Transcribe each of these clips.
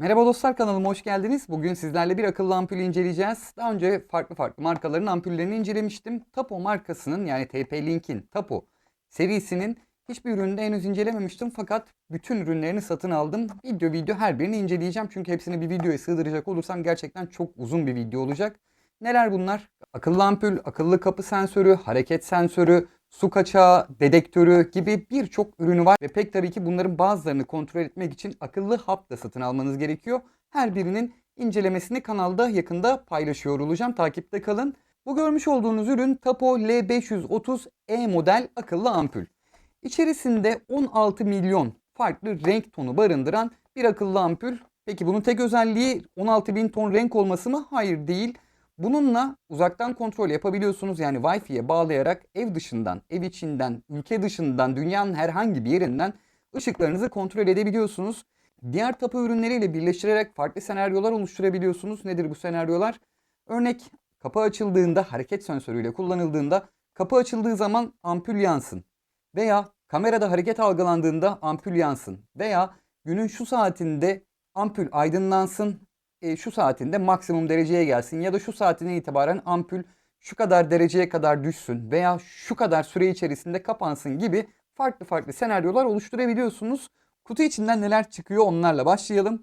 Merhaba dostlar kanalıma hoş geldiniz. Bugün sizlerle bir akıllı ampul inceleyeceğiz. Daha önce farklı farklı markaların ampullerini incelemiştim. Tapo markasının yani TP-Link'in Tapo serisinin hiçbir ürünü henüz incelememiştim. Fakat bütün ürünlerini satın aldım. Video video her birini inceleyeceğim. Çünkü hepsini bir videoya sığdıracak olursam gerçekten çok uzun bir video olacak. Neler bunlar? Akıllı ampul, akıllı kapı sensörü, hareket sensörü, su kaçağı, dedektörü gibi birçok ürünü var ve pek tabii ki bunların bazılarını kontrol etmek için akıllı hap da satın almanız gerekiyor. Her birinin incelemesini kanalda yakında paylaşıyor olacağım. Takipte kalın. Bu görmüş olduğunuz ürün Tapo L530E model akıllı ampul. İçerisinde 16 milyon farklı renk tonu barındıran bir akıllı ampul. Peki bunun tek özelliği 16 bin ton renk olması mı? Hayır değil. Bununla uzaktan kontrol yapabiliyorsunuz. Yani Wi-Fi'ye bağlayarak ev dışından, ev içinden, ülke dışından, dünyanın herhangi bir yerinden ışıklarınızı kontrol edebiliyorsunuz. Diğer tapu ürünleriyle birleştirerek farklı senaryolar oluşturabiliyorsunuz. Nedir bu senaryolar? Örnek kapı açıldığında hareket sensörüyle kullanıldığında kapı açıldığı zaman ampul yansın. Veya kamerada hareket algılandığında ampul yansın. Veya günün şu saatinde ampul aydınlansın e, şu saatinde maksimum dereceye gelsin ya da şu saatinden itibaren ampul şu kadar dereceye kadar düşsün veya şu kadar süre içerisinde kapansın gibi farklı farklı senaryolar oluşturabiliyorsunuz. Kutu içinden neler çıkıyor onlarla başlayalım.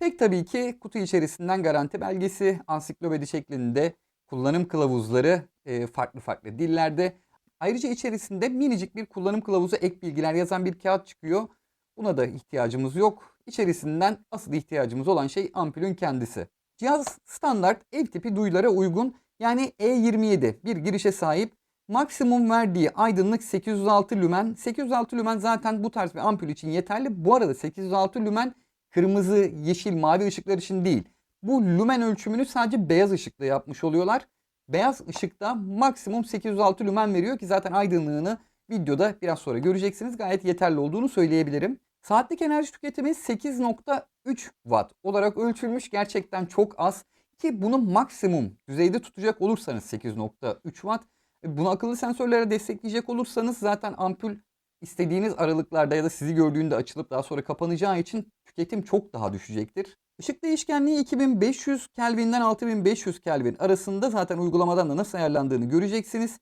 Tek tabii ki kutu içerisinden garanti belgesi, ansiklopedi şeklinde kullanım kılavuzları e, farklı farklı dillerde. Ayrıca içerisinde minicik bir kullanım kılavuzu ek bilgiler yazan bir kağıt çıkıyor. Buna da ihtiyacımız yok. İçerisinden asıl ihtiyacımız olan şey ampulün kendisi. Cihaz standart ev tipi duyulara uygun yani E27 bir girişe sahip. Maksimum verdiği aydınlık 806 lümen. 806 lümen zaten bu tarz bir ampul için yeterli. Bu arada 806 lümen kırmızı, yeşil, mavi ışıklar için değil. Bu lümen ölçümünü sadece beyaz ışıkla yapmış oluyorlar. Beyaz ışıkta maksimum 806 lümen veriyor ki zaten aydınlığını videoda biraz sonra göreceksiniz. Gayet yeterli olduğunu söyleyebilirim. Saatlik enerji tüketimi 8.3 watt olarak ölçülmüş. Gerçekten çok az ki bunu maksimum düzeyde tutacak olursanız 8.3 watt. e, Bunu akıllı sensörlere destekleyecek olursanız zaten ampul istediğiniz aralıklarda ya da sizi gördüğünde açılıp daha sonra kapanacağı için tüketim çok daha düşecektir. Işık değişkenliği 2500 Kelvin'den 6500 Kelvin arasında zaten uygulamadan da nasıl ayarlandığını göreceksiniz.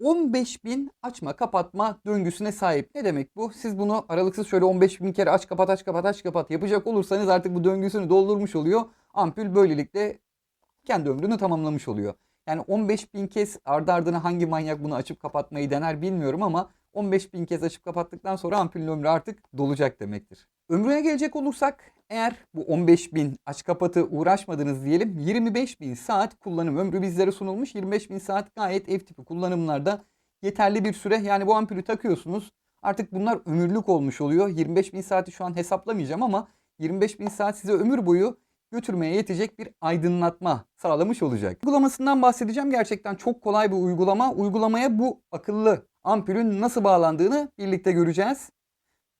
15.000 açma kapatma döngüsüne sahip. Ne demek bu? Siz bunu aralıksız şöyle 15.000 kere aç kapat aç kapat aç kapat yapacak olursanız artık bu döngüsünü doldurmuş oluyor. Ampul böylelikle kendi ömrünü tamamlamış oluyor. Yani 15.000 kez ardı ardına hangi manyak bunu açıp kapatmayı dener bilmiyorum ama 15.000 kez açıp kapattıktan sonra ampulün ömrü artık dolacak demektir. Ömrüne gelecek olursak eğer bu 15.000 aç kapatı uğraşmadınız diyelim 25.000 saat kullanım ömrü bizlere sunulmuş. 25.000 saat gayet ev tipi kullanımlarda yeterli bir süre. Yani bu ampulü takıyorsunuz. Artık bunlar ömürlük olmuş oluyor. 25.000 saati şu an hesaplamayacağım ama 25.000 saat size ömür boyu götürmeye yetecek bir aydınlatma sağlamış olacak. Uygulamasından bahsedeceğim. Gerçekten çok kolay bir uygulama. Uygulamaya bu akıllı ampulün nasıl bağlandığını birlikte göreceğiz.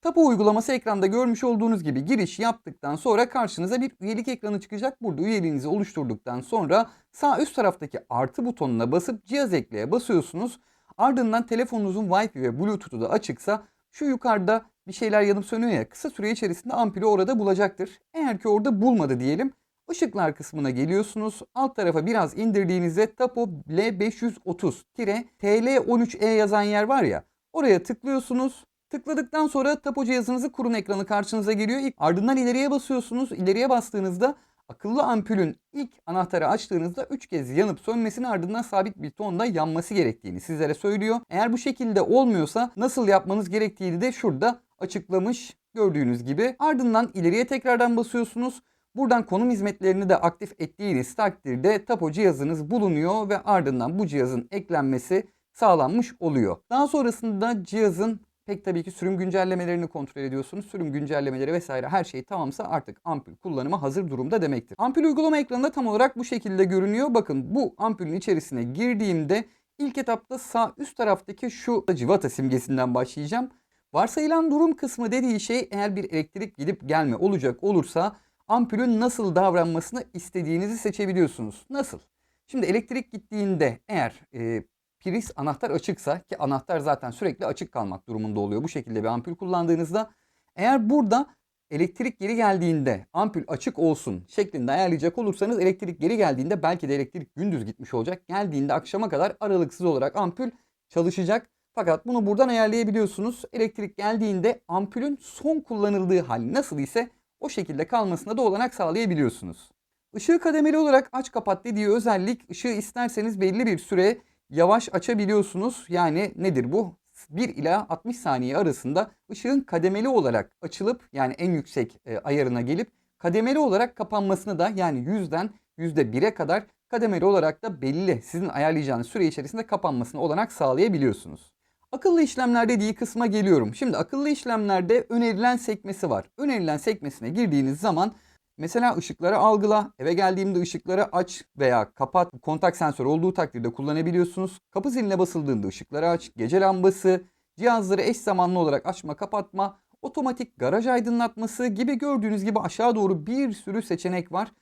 Tapu uygulaması ekranda görmüş olduğunuz gibi giriş yaptıktan sonra karşınıza bir üyelik ekranı çıkacak. Burada üyeliğinizi oluşturduktan sonra sağ üst taraftaki artı butonuna basıp cihaz ekleye basıyorsunuz. Ardından telefonunuzun Wi-Fi ve Bluetooth'u da açıksa şu yukarıda bir şeyler yanıp sönüyor ya kısa süre içerisinde ampulü orada bulacaktır. Eğer ki orada bulmadı diyelim ışıklar kısmına geliyorsunuz. Alt tarafa biraz indirdiğinizde Tapo L530-TL13E yazan yer var ya oraya tıklıyorsunuz. Tıkladıktan sonra tapo cihazınızı kurun ekranı karşınıza geliyor. Ardından ileriye basıyorsunuz. İleriye bastığınızda akıllı ampulün ilk anahtarı açtığınızda 3 kez yanıp sönmesini ardından sabit bir tonda yanması gerektiğini sizlere söylüyor. Eğer bu şekilde olmuyorsa nasıl yapmanız gerektiğini de şurada açıklamış gördüğünüz gibi. Ardından ileriye tekrardan basıyorsunuz. Buradan konum hizmetlerini de aktif ettiğiniz takdirde tapo cihazınız bulunuyor ve ardından bu cihazın eklenmesi sağlanmış oluyor. Daha sonrasında cihazın pek tabii ki sürüm güncellemelerini kontrol ediyorsunuz. Sürüm güncellemeleri vesaire her şey tamamsa artık ampul kullanıma hazır durumda demektir. Ampul uygulama ekranında tam olarak bu şekilde görünüyor. Bakın bu ampulün içerisine girdiğimde ilk etapta sağ üst taraftaki şu civata simgesinden başlayacağım. Varsayılan durum kısmı dediği şey eğer bir elektrik gidip gelme olacak olursa ampulün nasıl davranmasını istediğinizi seçebiliyorsunuz. Nasıl? Şimdi elektrik gittiğinde eğer e, priz anahtar açıksa ki anahtar zaten sürekli açık kalmak durumunda oluyor. Bu şekilde bir ampul kullandığınızda eğer burada elektrik geri geldiğinde ampul açık olsun şeklinde ayarlayacak olursanız elektrik geri geldiğinde belki de elektrik gündüz gitmiş olacak. Geldiğinde akşama kadar aralıksız olarak ampul çalışacak. Fakat bunu buradan ayarlayabiliyorsunuz. Elektrik geldiğinde ampulün son kullanıldığı hali nasıl ise o şekilde kalmasına da olanak sağlayabiliyorsunuz. Işığı kademeli olarak aç kapat dediği özellik ışığı isterseniz belli bir süre yavaş açabiliyorsunuz. Yani nedir bu? 1 ila 60 saniye arasında ışığın kademeli olarak açılıp yani en yüksek e, ayarına gelip kademeli olarak kapanmasını da yani 100'den %1'e kadar kademeli olarak da belli sizin ayarlayacağınız süre içerisinde kapanmasını olanak sağlayabiliyorsunuz. Akıllı işlemler dediği kısma geliyorum. Şimdi akıllı işlemlerde önerilen sekmesi var. Önerilen sekmesine girdiğiniz zaman mesela ışıkları algıla, eve geldiğimde ışıkları aç veya kapat. Kontak sensörü olduğu takdirde kullanabiliyorsunuz. Kapı ziline basıldığında ışıkları aç, gece lambası, cihazları eş zamanlı olarak açma kapatma, otomatik garaj aydınlatması gibi gördüğünüz gibi aşağı doğru bir sürü seçenek var.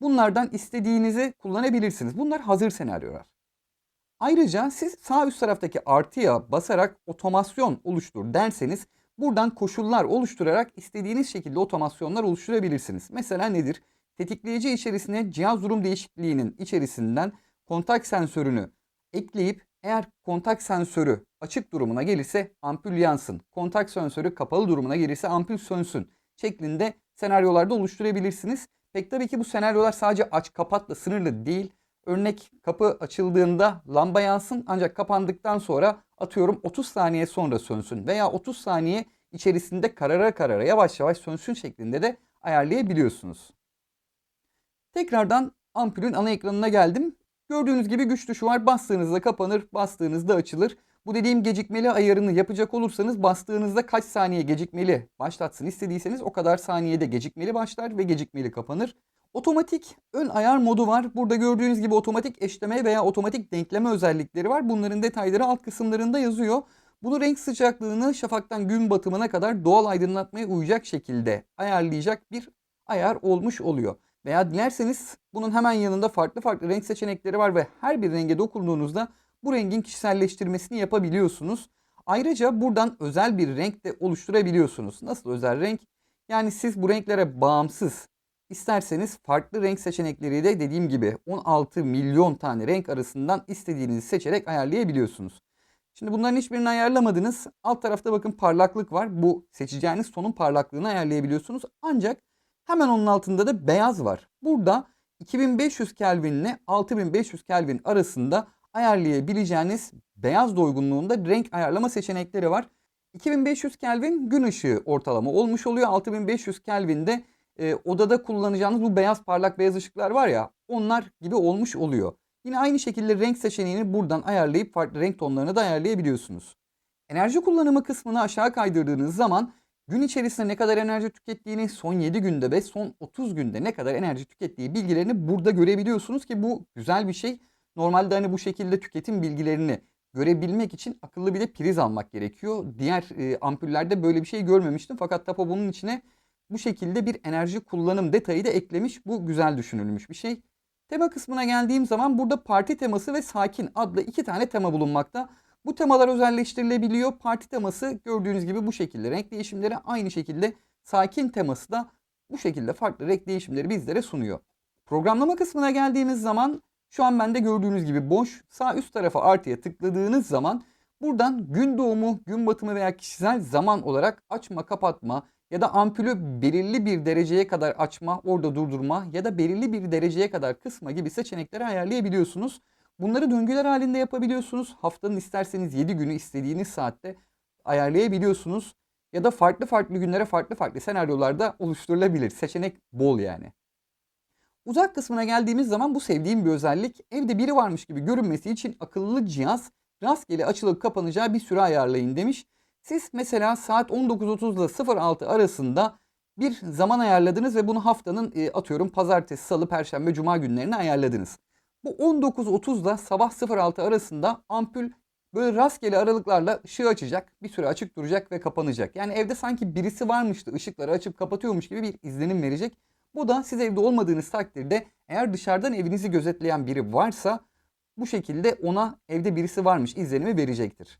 Bunlardan istediğinizi kullanabilirsiniz. Bunlar hazır senaryolar. Ayrıca siz sağ üst taraftaki artıya basarak otomasyon oluştur derseniz buradan koşullar oluşturarak istediğiniz şekilde otomasyonlar oluşturabilirsiniz. Mesela nedir? Tetikleyici içerisine cihaz durum değişikliğinin içerisinden kontak sensörünü ekleyip eğer kontak sensörü açık durumuna gelirse ampul yansın. Kontak sensörü kapalı durumuna gelirse ampul sönsün şeklinde senaryolarda oluşturabilirsiniz. Pek tabii ki bu senaryolar sadece aç kapatla sınırlı değil. Örnek kapı açıldığında lamba yansın ancak kapandıktan sonra atıyorum 30 saniye sonra sönsün veya 30 saniye içerisinde karara karara yavaş yavaş sönsün şeklinde de ayarlayabiliyorsunuz. Tekrardan ampulün ana ekranına geldim. Gördüğünüz gibi güç tuşu var. Bastığınızda kapanır, bastığınızda açılır. Bu dediğim gecikmeli ayarını yapacak olursanız bastığınızda kaç saniye gecikmeli başlatsın istediyseniz o kadar saniyede gecikmeli başlar ve gecikmeli kapanır. Otomatik ön ayar modu var. Burada gördüğünüz gibi otomatik eşleme veya otomatik denkleme özellikleri var. Bunların detayları alt kısımlarında yazıyor. Bunu renk sıcaklığını şafaktan gün batımına kadar doğal aydınlatmaya uyacak şekilde ayarlayacak bir ayar olmuş oluyor. Veya dilerseniz bunun hemen yanında farklı farklı renk seçenekleri var ve her bir renge dokunduğunuzda bu rengin kişiselleştirmesini yapabiliyorsunuz. Ayrıca buradan özel bir renk de oluşturabiliyorsunuz. Nasıl özel renk? Yani siz bu renklere bağımsız isterseniz farklı renk seçenekleri de dediğim gibi 16 milyon tane renk arasından istediğinizi seçerek ayarlayabiliyorsunuz. Şimdi bunların hiçbirini ayarlamadınız. Alt tarafta bakın parlaklık var. Bu seçeceğiniz tonun parlaklığını ayarlayabiliyorsunuz. Ancak hemen onun altında da beyaz var. Burada 2500 Kelvin ile 6500 Kelvin arasında ayarlayabileceğiniz beyaz doygunluğunda renk ayarlama seçenekleri var. 2500 Kelvin gün ışığı ortalama olmuş oluyor. 6500 Kelvin'de e, odada kullanacağınız bu beyaz parlak beyaz ışıklar var ya onlar gibi olmuş oluyor. Yine aynı şekilde renk seçeneğini buradan ayarlayıp farklı renk tonlarını da ayarlayabiliyorsunuz. Enerji kullanımı kısmını aşağı kaydırdığınız zaman gün içerisinde ne kadar enerji tükettiğini son 7 günde ve son 30 günde ne kadar enerji tükettiği bilgilerini burada görebiliyorsunuz ki bu güzel bir şey. Normalde hani bu şekilde tüketim bilgilerini görebilmek için akıllı bir de priz almak gerekiyor. Diğer e, ampullerde böyle bir şey görmemiştim fakat Tapo bunun içine bu şekilde bir enerji kullanım detayı da eklemiş. Bu güzel düşünülmüş bir şey. Tema kısmına geldiğim zaman burada parti teması ve sakin adlı iki tane tema bulunmakta. Bu temalar özelleştirilebiliyor. Parti teması gördüğünüz gibi bu şekilde. Renk değişimleri aynı şekilde sakin teması da bu şekilde farklı renk değişimleri bizlere sunuyor. Programlama kısmına geldiğimiz zaman şu an bende gördüğünüz gibi boş. Sağ üst tarafa artıya tıkladığınız zaman buradan gün doğumu, gün batımı veya kişisel zaman olarak açma, kapatma ya da ampulü belirli bir dereceye kadar açma, orada durdurma ya da belirli bir dereceye kadar kısma gibi seçenekleri ayarlayabiliyorsunuz. Bunları döngüler halinde yapabiliyorsunuz. Haftanın isterseniz 7 günü istediğiniz saatte ayarlayabiliyorsunuz. Ya da farklı farklı günlere farklı farklı senaryolarda oluşturulabilir. Seçenek bol yani. Uzak kısmına geldiğimiz zaman bu sevdiğim bir özellik. Evde biri varmış gibi görünmesi için akıllı cihaz rastgele açılıp kapanacağı bir süre ayarlayın demiş. Siz mesela saat 19.30 ile 06 arasında bir zaman ayarladınız ve bunu haftanın e, atıyorum pazartesi, salı, perşembe, cuma günlerine ayarladınız. Bu 19.30 ile sabah 06 arasında ampul böyle rastgele aralıklarla ışığı açacak, bir süre açık duracak ve kapanacak. Yani evde sanki birisi varmıştı ışıkları açıp kapatıyormuş gibi bir izlenim verecek. Bu da siz evde olmadığınız takdirde eğer dışarıdan evinizi gözetleyen biri varsa bu şekilde ona evde birisi varmış izlenimi verecektir.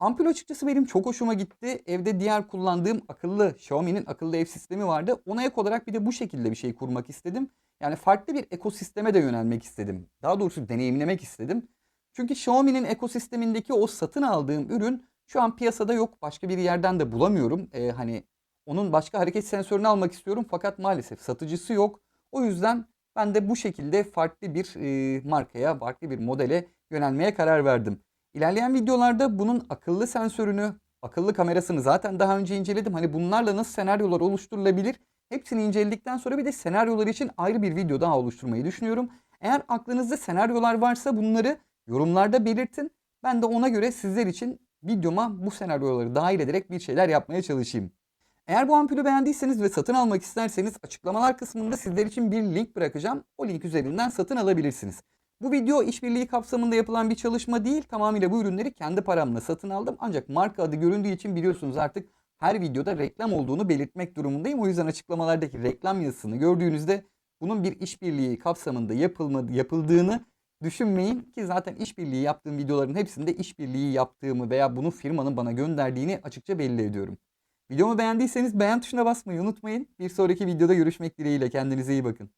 Ampul açıkçası benim çok hoşuma gitti. Evde diğer kullandığım akıllı Xiaomi'nin akıllı ev sistemi vardı. Ona ek olarak bir de bu şekilde bir şey kurmak istedim. Yani farklı bir ekosisteme de yönelmek istedim. Daha doğrusu deneyimlemek istedim. Çünkü Xiaomi'nin ekosistemindeki o satın aldığım ürün şu an piyasada yok. Başka bir yerden de bulamıyorum. Ee, hani onun başka hareket sensörünü almak istiyorum fakat maalesef satıcısı yok. O yüzden ben de bu şekilde farklı bir e, markaya, farklı bir modele yönelmeye karar verdim. İlerleyen videolarda bunun akıllı sensörünü, akıllı kamerasını zaten daha önce inceledim. Hani bunlarla nasıl senaryolar oluşturulabilir? Hepsini inceledikten sonra bir de senaryolar için ayrı bir video daha oluşturmayı düşünüyorum. Eğer aklınızda senaryolar varsa bunları yorumlarda belirtin. Ben de ona göre sizler için videoma bu senaryoları dahil ederek bir şeyler yapmaya çalışayım. Eğer bu ampulü beğendiyseniz ve satın almak isterseniz açıklamalar kısmında sizler için bir link bırakacağım. O link üzerinden satın alabilirsiniz. Bu video işbirliği kapsamında yapılan bir çalışma değil. Tamamıyla bu ürünleri kendi paramla satın aldım. Ancak marka adı göründüğü için biliyorsunuz artık her videoda reklam olduğunu belirtmek durumundayım. O yüzden açıklamalardaki reklam yazısını gördüğünüzde bunun bir işbirliği kapsamında yapılmadı, yapıldığını düşünmeyin ki zaten işbirliği yaptığım videoların hepsinde işbirliği yaptığımı veya bunu firmanın bana gönderdiğini açıkça belli ediyorum. Videomu beğendiyseniz beğen tuşuna basmayı unutmayın. Bir sonraki videoda görüşmek dileğiyle kendinize iyi bakın.